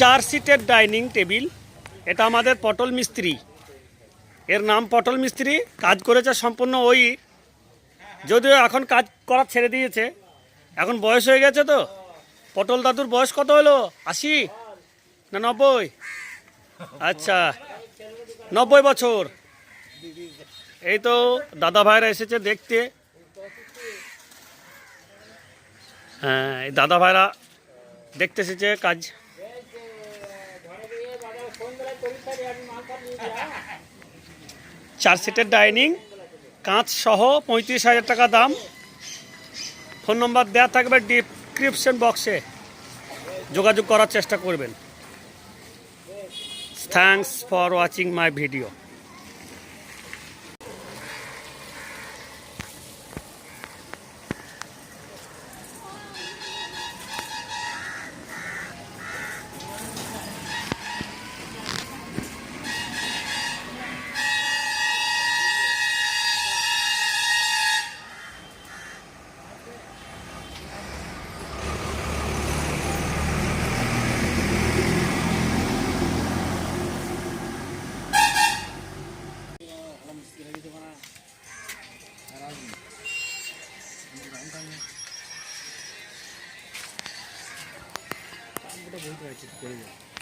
চার সিটের dining table. এটা আমাদের পটল মিস্ত্রি। এর নাম পটল মিস্ত্রি। কাজ করেছে সম্পূর্ণ ওই। যদিও এখন কাজ করা ছেড়ে দিয়েছে। এখন বয়স হয়ে গেছে তো। পটল দাদুর বয়স কত হলো? আশি? না নব্বই? আচ্ছা। নব্বই বছর। এই তো দাদা ভাইরা এসেছে দেখতে। হ্যাঁ এই দাদা ভাইরা দেখতে এসেছে কাজ চার সিটের ডাইনিং, কাঁচ সহ পঁয়ত্রিশ হাজার টাকা দাম। ফোন নম্বর দেওয়া থাকবে ডিসক্রিপশন বক্সে। যোগাযোগ করার চেষ্টা করবেন। Thanks for watching my video এটা অন্ধকার